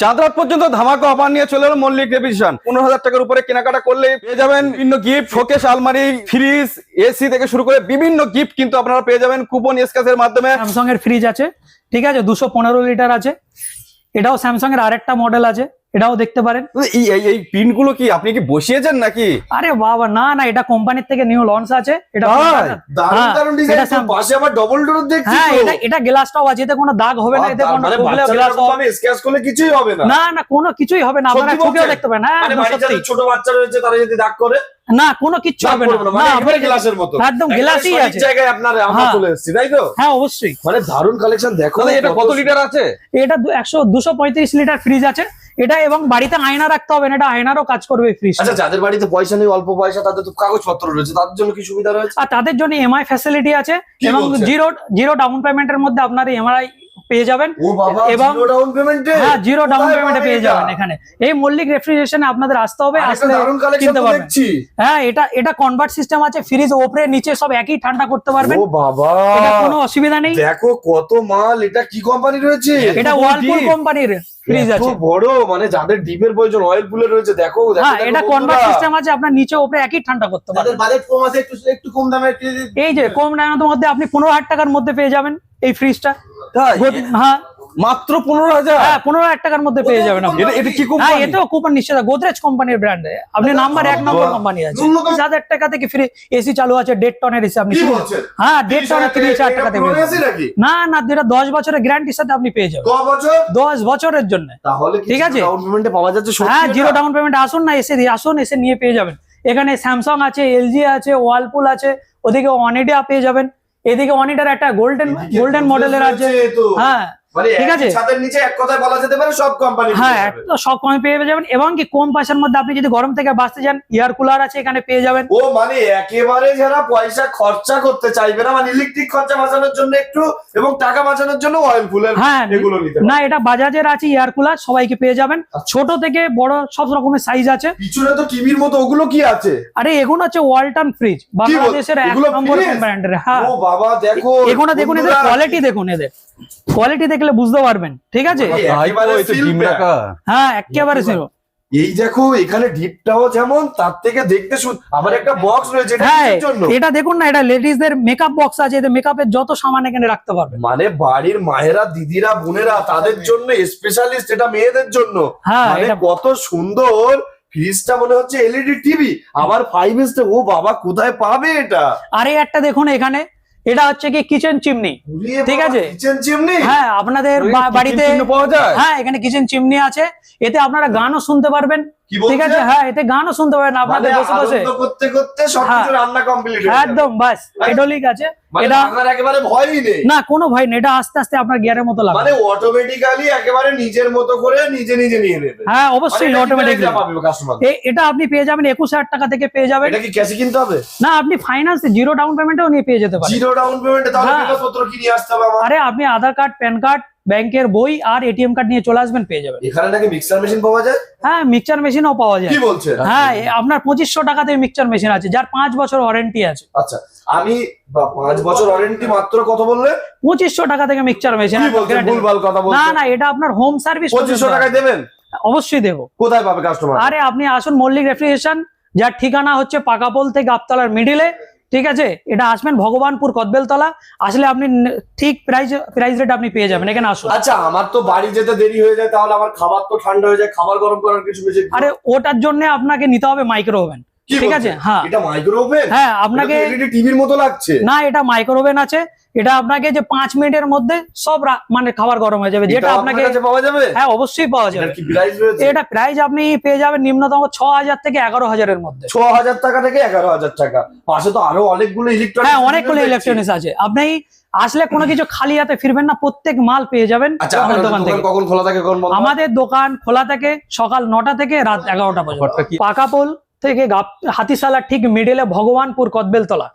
চাঁদরাত পর্যন্ত ধামাকা অফার নিয়ে চলে এলো মল্লিক রেভিশন পনেরো হাজার টাকার উপরে কেনাকাটা করলে পেয়ে যাবেন বিভিন্ন গিফট শোকেশ আলমারি ফ্রিজ এসি থেকে শুরু করে বিভিন্ন গিফট কিন্তু আপনারা পেয়ে যাবেন কুপন এসকাসের মাধ্যমে। স্যামসং এর ফ্রিজ আছে, ঠিক আছে, দুশো লিটার আছে। এটাও স্যামসং এর আরেকটা মডেল আছে। এটাও দেখতে পারেন। এই এই এই পিনগুলো কি আপনি কি বসিয়েছেন নাকি? আরে বাবা না না এটা কোম্পানির থেকে নিউ লঞ্চ আছে। এটা দারুণ হ্যাঁ, দারুণ ডিজাইন পাশে আবার ডবল ডোর দেখছি হ্যাঁ এটা এটা গ্লাসটাও আছে এতে কোনো দাগ হবে না এতে কোনো মানে গ্লাস স্ক্র্যাচ করলে কিছুই হবে না। না না কোনো কিছুই হবে না আপনারা চোখেও দেখতে পাবেন হ্যাঁ মানে যাদের ছোট বাচ্চা রয়েছে তারা যদি দাগ করে না কোনো কিচ্ছু হবে না। মানে গ্লাসের মতো। একদম গ্লাসই আছে। জায়গায় আপনার আমরা হ্যাঁ। চলে এসেছি তাই তো? হ্যাঁ অবশ্যই। মানে দারুণ কালেকশন দেখো এটা কত লিটার আছে? এটা দু- একশো দুশো পঁয়ত্রিশ লিটার ফ্রিজ আছে। এটা এবং বাড়িতে আয়না রাখতে হবে না এটা আয়নারও কাজ করবে ফ্রিজ আচ্ছা যাদের বাড়িতে পয়সা নেই অল্প পয়সা তাদের তো কাগজপত্র রয়েছে তাদের জন্য কি সুবিধা রয়েছে? আর তাদের জন্য এমআই ফ্যাসিলিটি আছে এবং জিরো জিরো ডাউন পেমেন্টের মধ্যে আপনার এমআই পেয়ে যাবেন। এবং- জিরো ডাউন পেমেন্টে হ্যাঁ জিরো ডাউন পেমেন্টে পেয়ে যাবেন এখানে। এই মল্লিক রেফ্রিজারেশনে আপনাদের আসতে হবে আসলে কিনতে পারবেন। হ্যাঁ এটা এটা কনভার্ট সিস্টেম আছে ফ্রিজ ওপরে নিচে সব একই ঠান্ডা করতে পারবেন। ও বাবা! এটা কোনো অসুবিধা নেই। দেখো কত মাল এটা কি কোম্পানি রয়েছে? এটা এত ওয়ার্লপুল কোম্পানির ফ্রিজ এত আছে। বড় মানে যাদের ডিপের প্রয়োজন অয়েল পুলের রয়েছে দেখো দেখো, হ্যাঁ এটা কনভার্ট সিস্টেম আছে আপনার নিচে ওপরে একই ঠান্ডা করতে যাদের বাজেট কম আছে একটু একটু কম দামে এই যে কম দামের মধ্যে আপনি পনেরো হাজার টাকার মধ্যে পেয়ে যাবেন এই ফ্রিজটা তাই? হ্যাঁ। মাত্র পনেরো হাজার? হ্যাঁ পনেরো হাজার টাকার মধ্যে পেয়ে যাবেন আপনি। এটা কি কোম্পানি গোদরেজ কোম্পানির ব্র্যান্ডে আপনি নাম্বার এক নম্বর কোম্পানি আছে। তিরিশ হাজার টাকা থেকে ফ্রি এসি চালু আছে দেড় টনের এসি আপনি। হ্যাঁ দেড় টনের তিরিশ হাজার। AC নাকি? না না যেটা দশ বছরের গ্যারান্টির সাথে আপনি পেয়ে যাবেন। দশ বছরের জন্য। ঠিক আছে? পাওয়া যাচ্ছে হ্যাঁ জিরো ডাউন পেমেন্ট আসুন না এসে দিয়ে আসুন এসে নিয়ে পেয়ে যাবেন। এখানে স্যামসাং আছে এলজি আছে ওয়ালপুল আছে ওদিকে ওয়ানিডা পেয়ে যাবেন। এদিকে অনিটার একটা গোল্ডেন গোল্ডেন মডেলের আছে। হ্যাঁ। ঠিক ঠিক আছে? আছে? ছাদের নিচে এক কথায় বলা যেতে পারে সব কোম্পানি হ্যাঁ সব কমে পেয়ে যাবেন এবং কি কম পয়সার মধ্যে আপনি যদি গরম থেকে বাঁচতে চান এয়ার কুলার আছে এখানে পেয়ে যাবেন। ও মানে একেবারে যারা পয়সা খরচা করতে চাইবে না মানে ইলেকট্রিক খরচা বাঁচানোর জন্য একটু এবং টাকা বাঁচানোর জন্য অয়েল ফুলের হ্যাঁ এগুলো নিতে না এটা বাজাজের আছে এয়ার কুলার সবাইকে পেয়ে যাবেন। ছোট থেকে বড় সব রকমের সাইজ আছে। পিছনে তো টিভির মতো ওগুলো কি আছে? আরে এগুলো হচ্ছে ওয়ালটন ফ্রিজ বাংলাদেশের এক নম্বর ব্র্যান্ডের হ্যাঁ। ও বাবা দেখো এগুলো দেখুন এদের কোয়ালিটি দেখুন এদের। কোয়ালিটি দেখলে বুঝতে পারবেন ঠিক আছে? হ্যাঁ একেবারে ছিল এই দেখো এখানে ডিপটাও যেমন তার থেকে দেখতে শুন আবার একটা বক্স রয়েছে এটা হ্যাঁ জন্য? এটা দেখুন না এটা লেডিসদের মেকআপ বক্স আছে এদের মেকআপের যত সামান এখানে রাখতে পারবে। মানে বাড়ির মায়েরা দিদিরা বোনেরা তাদের জন্য স্পেশালিস্ট এটা মেয়েদের জন্য। হ্যাঁ মানে এটা কত সুন্দর ফ্রিজটা মনে হচ্ছে এলইডি টিভি আবার ফাইভ এস ও বাবা কোথায় পাবে এটা? আরে একটা দেখুন এখানে এটা হচ্ছে কি কিচেন চিমনি ঠিক আছে। কিচেন চিমনি হ্যাঁ আপনাদের বাড়িতে পাওয়া যায়? হ্যাঁ এখানে কিচেন চিমনি আছে। এতে আপনারা গানও শুনতে পারবেন। ঠিক আছে হ্যাঁ এতে গানও শুনতে পারেন মানে আপনাদের বসে বসে। করতে করতে সবকিছু রান্না কমপ্লিট একদম বাস এডলিক আছে। মানে এটা আপনার একেবারে ভয়ই নেই। না কোনো ভয় নেই এটা আস্তে আস্তে আপনার গিয়ারের মতো লাগবে। মানে অটোমেটিক্যালি একেবারে নিজের মতো করে নিজে নিজে নিয়ে নেবে। হ্যাঁ অবশ্যই অটোমেটিক এটা আপনি পেয়ে যাবেন একুশ হাজার টাকা থেকে পেয়ে যাবেন। এটা কি ক্যাশে কিনতে হবে? না আপনি ফাইন্যান্স জিরো ডাউন পেমেন্টও নিয়ে পেয়ে যেতে পারেন। জিরো ডাউন পেমেন্টে তাহলে। কাগজপত্র কি নিয়ে আসতে হবে আরে আপনি আধার কার্ড প্যান কার্ড ব্যাংকের বই আর এটিএম কার্ড নিয়ে চলে আসবেন পেয়ে যাবেন। এখানে নাকি মিক্সার মেশিন পাওয়া যায়? হ্যাঁ মিক্সচার মেশিনও পাওয়া যায়। কি বলছে হ্যাঁ আপনার পঁচিশশো টাকাতে মিক্সচার মেশিন আছে যার পাঁচ বছর ওয়ারেন্টি আছে। আচ্ছা আমি বা- পাঁচ বছর ওয়ারেন্টি মাত্র কত বললে? পঁচিশশো টাকা থেকে মিক্সচার মেশিন বলছেন? না বলছেন। না এটা আপনার হোম সার্ভিস পঁচিশশো টাকায় দেবেন? অবশ্যই দেবো। কোথায় পাবে কাস্টমার আরে আপনি আসুন মল্লিক রেফ্রিজারেশন যার ঠিকানা হচ্ছে পাকাপোল থেকে আপতলার মিডিলে ঠিক আছে? এটা আসবেন ভগবানপুর কদবেলতলা। আসলে আপনি ঠিক প্রাইস প্রাইস রেট আপনি পেয়ে যাবেন। এখানে আসুন। আচ্ছা আমার তো বাড়ি যেতে দেরি হয়ে যায় তাহলে আমার খাবার তো ঠান্ডা হয়ে যায় খাবার গরম করার কিছু বেশি আরে ওটার জন্য আপনাকে নিতে হবে মাইক্রো ওভেন ঠিক আছে? হ্যাঁ। এটা মাইক্রো ওভেন হ্যাঁ আপনাকে টিভির মতো লাগছে? না এটা মাইক্রো ওভেন আছে। এটা আপনাকে যে পাঁচ মিনিটের মধ্যে সব মানে খাবার গরম হয়ে যাবে। যেটা আপনাকে পাওয়া যাবে? হ্যাঁ অবশ্যই পাওয়া যাবে। এটা প্রাইস আপনি পেয়ে যাবেন নিম্নতম ছ হাজার থেকে এগারো হাজারের মধ্যে। ছ হাজার টাকা থেকে এগারো হাজার টাকা। পাশে তো আরও অনেকগুলো ইলেকট্রনিক হ্যাঁ অনেকগুলো ইলেকট্রনিক্স আছে। আপনি আসলে কোনো কিছু খালি হাতে ফিরবেন না প্রত্যেক মাল পেয়ে যাবেন আচ্ছা আমাদের দোকান থেকে। কখন খোলা থাকে কখন বন্ধ? আমাদের দোকান খোলা থাকে সকাল নটা থেকে রাত এগারোটা পর্যন্ত। ঘরটা কি? পাকাপোল থেকে হাতিশালা ঠিক মিডিলে ভগবানপুর কদবেলতলা।